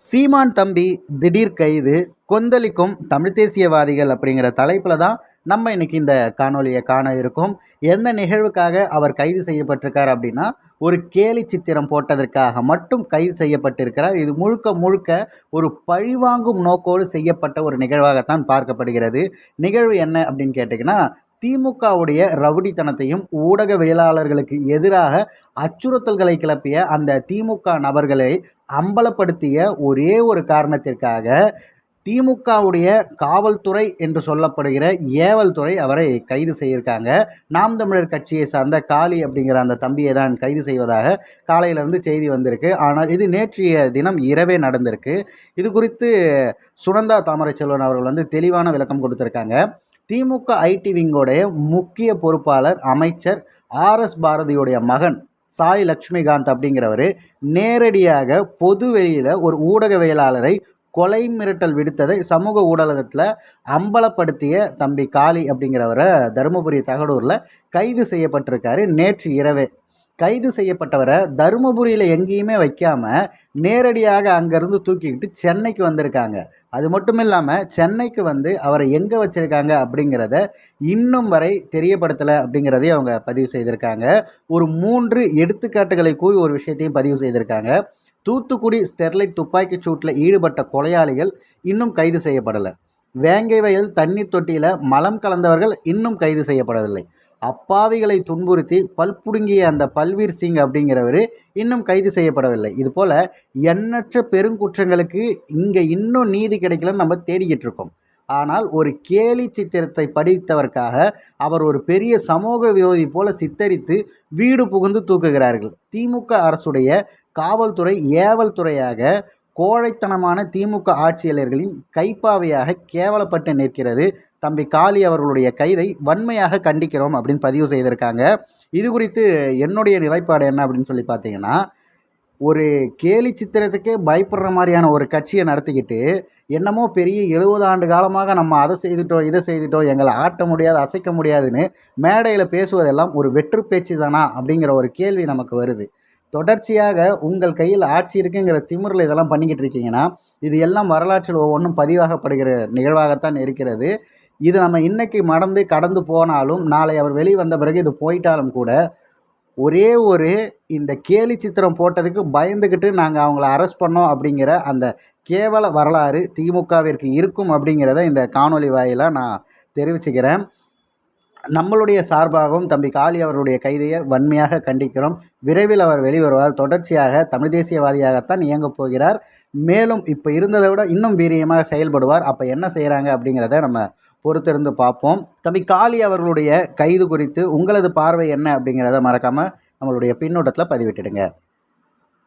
சீமான் தம்பி திடீர் கைது கொந்தளிக்கும் தமிழ் தேசியவாதிகள் அப்படிங்கிற தலைப்பில் தான் நம்ம இன்றைக்கி இந்த காணொலியை காண இருக்கோம். எந்த நிகழ்வுக்காக அவர் கைது செய்யப்பட்டிருக்கார் அப்படின்னா ஒரு கேலி சித்திரம் போட்டதற்காக மட்டும் கைது செய்யப்பட்டிருக்கிறார். இது முழுக்க முழுக்க ஒரு பழிவாங்கும் நோக்கோடு செய்யப்பட்ட ஒரு நிகழ்வாகத்தான் பார்க்கப்படுகிறது. நிகழ்வு என்ன அப்படின்னு கேட்டிங்கன்னா திமுகவுடைய ரவுடித்தனத்தையும் ஊடகவியலாளர்களுக்கு எதிராக அச்சுறுத்தல்களை கிளப்பிய அந்த திமுக நபர்களை அம்பலப்படுத்திய ஒரே ஒரு காரணத்திற்காக திமுகவுடைய காவல்துறை என்று சொல்லப்படுகிற ஏவல் துறை அவரை கைது செய்திருக்காங்க. நாம் தமிழர் கட்சியை சார்ந்த காளி அப்படிங்கிற அந்த தம்பியை தான் கைது செய்வதாக காலையிலேருந்து செய்தி வந்திருக்கு. ஆனால் இது நேற்றைய தினம் இரவே நடந்திருக்கு. இது குறித்து சுனந்தா தாமரை செல்வன் அவர்கள் வந்து தெளிவான விளக்கம் கொடுத்துருக்காங்க. திமுக ஐடி விங்கோடைய முக்கிய பொறுப்பாளர் அமைச்சர் ஆர்எஸ் பாரதியுடைய மகன் சாய் லக்ஷ்மிகாந்த் அப்படிங்கிறவர் நேரடியாக பொது வெளியில் ஒரு ஊடகவியலாளரை கொலை மிரட்டல் விடுத்ததை சமூக ஊடகத்தில் அம்பலப்படுத்திய தம்பி காளி அப்படிங்கிறவரை தருமபுரி தகடூரில் கைது செய்யப்பட்டிருக்காரு நேற்று இரவே. கைது செய்யப்பட்டவரை தருமபுரியில் எங்கேயுமே வைக்காமல் நேரடியாக அங்கேருந்து தூக்கிக்கிட்டு சென்னைக்கு வந்திருக்காங்க. அது மட்டும் இல்லாமல் சென்னைக்கு வந்து அவரை எங்கே வச்சுருக்காங்க அப்படிங்கிறத இன்னும் வரை தெரியப்படுத்தலை அப்படிங்கிறதையும் அவங்க பதிவு செய்திருக்காங்க. ஒரு மூன்று எடுத்துக்காட்டுகளை கூறி ஒரு விஷயத்தையும் பதிவு செய்திருக்காங்க. தூத்துக்குடி ஸ்டெர்லைட் துப்பாக்கிச் சூட்டில் ஈடுபட்ட கொலையாளிகள் இன்னும் கைது செய்யப்படலை. வேங்கை வயல் தண்ணீர் தொட்டியில் மலம் கலந்தவர்கள் இன்னும் கைது செய்யப்படவில்லை. அப்பாவிகளை துன்புறுத்தி பல்புடுங்கிய அந்த பல்வீர் சிங் அப்படிங்கிறவர் இன்னும் கைது செய்யப்படவில்லை. இதுபோல் எண்ணற்ற பெருங்குற்றங்களுக்கு இங்கே இன்னும் நீதி கிடைக்கலன்னு நம்ம தேடிக்கிட்டு இருக்கோம். ஆனால் ஒரு கேலி சித்திரத்தை படித்தவர்க்காக அவர் ஒரு பெரிய சமூக விரோதி போல சித்தரித்து வீடு புகுந்து தூக்குகிறார்கள். திமுக அரசுடைய காவல்துறை ஏவல் துறையாக கோழைத்தனமான திமுக ஆட்சியாளர்களின் கைப்பாவையாக கேவலப்பட்டு நிற்கிறது. தம்பி காளி அவர்களுடைய கைதை வன்மையாக கண்டிக்கிறோம் அப்படின்னு பதிவு செய்திருக்காங்க. இது குறித்து என்னுடைய நிலைப்பாடு என்ன அப்படின்னு சொல்லி பார்த்தீங்கன்னா ஒரு கேலி சித்திரத்துக்கே பயப்படுற மாதிரியான ஒரு கட்சியை நடத்திக்கிட்டு என்னமோ பெரிய எழுபது ஆண்டு காலமாக நம்ம அதை செய்துட்டோம் இதை செய்துட்டோம் எங்களை ஆட்ட முடியாது அசைக்க முடியாதுன்னு மேடையில் பேசுவதெல்லாம் ஒரு வெற்று பேச்சு தானா அப்படிங்கிற ஒரு கேள்வி நமக்கு வருது. தொடர்ச்சியாக உங்கள் கையில் ஆட்சி இருக்குங்கிற திமுறில் இதெல்லாம் பண்ணிக்கிட்டு இருக்கீங்கன்னா இது எல்லாம் வரலாற்றில் ஒவ்வொன்றும் பதிவாகப்படுகிற நிகழ்வாகத்தான் இருக்கிறது. இது நம்ம இன்றைக்கி மறந்து கடந்து போனாலும் நாளை அவர் வெளியே வந்த பிறகு இது போயிட்டாலும் கூட ஒரே ஒரு இந்த கேலி சித்திரம் போட்டதுக்கு பயந்துக்கிட்டு நாங்கள் அவங்கள அரெஸ்ட் பண்ணோம் அப்படிங்கிற அந்த கேவல வரலாறு திமுகவிற்கு இருக்கும் அப்படிங்கிறத இந்த காணொலி வாயிலாக நான் தெரிவிச்சுக்கிறேன். நம்மளுடைய சார்பாகவும் தம்பி காளி அவருடைய கைதையை வன்மையாக கண்டிக்கிறோம். விரைவில் அவர் வெளிவருவார். தொடர்ச்சியாக தமிழ் தேசியவாதியாகத்தான் இயங்கப் போகிறார். மேலும் இப்போ இருந்ததை விட இன்னும் வீரியமாக செயல்படுவார். அப்போ என்ன செய்கிறாங்க அப்படிங்கிறத நம்ம பொறுத்திருந்து பார்ப்போம். தம்பி காளி அவர்களுடைய கைது குறித்து உங்களது பார்வை என்ன அப்படிங்கிறத மறக்காமல் நம்மளுடைய பின்னோட்டத்தில் பதிவிட்டுடுங்க.